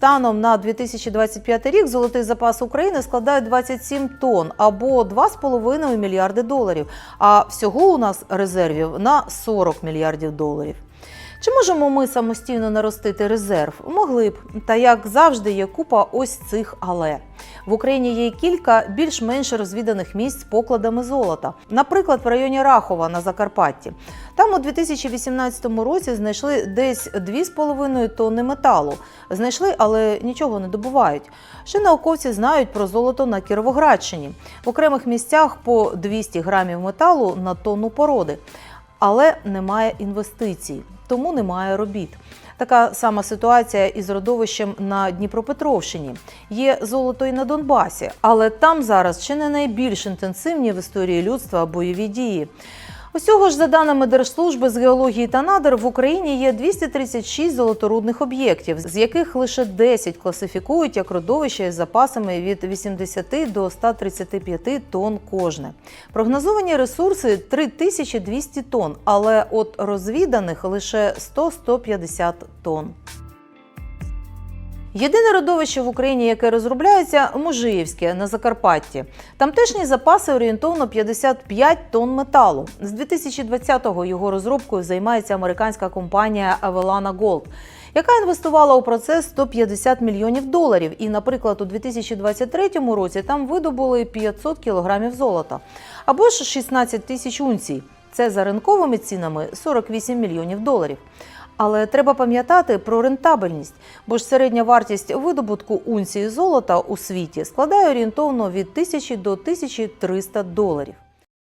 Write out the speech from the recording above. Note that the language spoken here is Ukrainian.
станом на 2025 рік золотий запас України складає 27 тонн або 2,5 мільярди доларів. А всього у нас резервів на 40 мільярдів доларів. Чи можемо ми самостійно наростити резерв? Могли б. Та як завжди є купа ось цих але. В Україні є кілька більш-менш розвіданих місць з покладами золота. Наприклад, в районі Рахова на Закарпатті. Там у 2018 році знайшли десь 2,5 тонни металу. Знайшли, але нічого не добувають. Ще науковці знають про золото на Кіровоградщині. В окремих місцях по 200 грамів металу на тонну породи. Але немає інвестицій, тому немає робіт. Така сама ситуація із родовищем на Дніпропетровщині. Є золото і на Донбасі, але там зараз ще не найбільш інтенсивні в історії людства бойові дії. Усього ж, за даними Держслужби з геології та надр, в Україні є 236 золоторудних об'єктів, з яких лише 10 класифікують як родовища із запасами від 80 до 135 тонн кожне. Прогнозовані ресурси 3200 тонн, але от розвіданих лише 100-150 тонн. Єдине родовище в Україні, яке розробляється, Мужиївське на Закарпатті. Тамтешні запаси орієнтовно 55 тонн металу. З 2020-го його розробкою займається американська компанія Avelana Gold, яка інвестувала у процес 150 мільйонів доларів. І, наприклад, у 2023 році там видобули 500 кілограмів золота або ж 16 тисяч унцій. Це за ринковими цінами 48 мільйонів доларів. Але треба пам'ятати про рентабельність, бо ж середня вартість видобутку унції золота у світі складає орієнтовно від 1000 до 1300 доларів.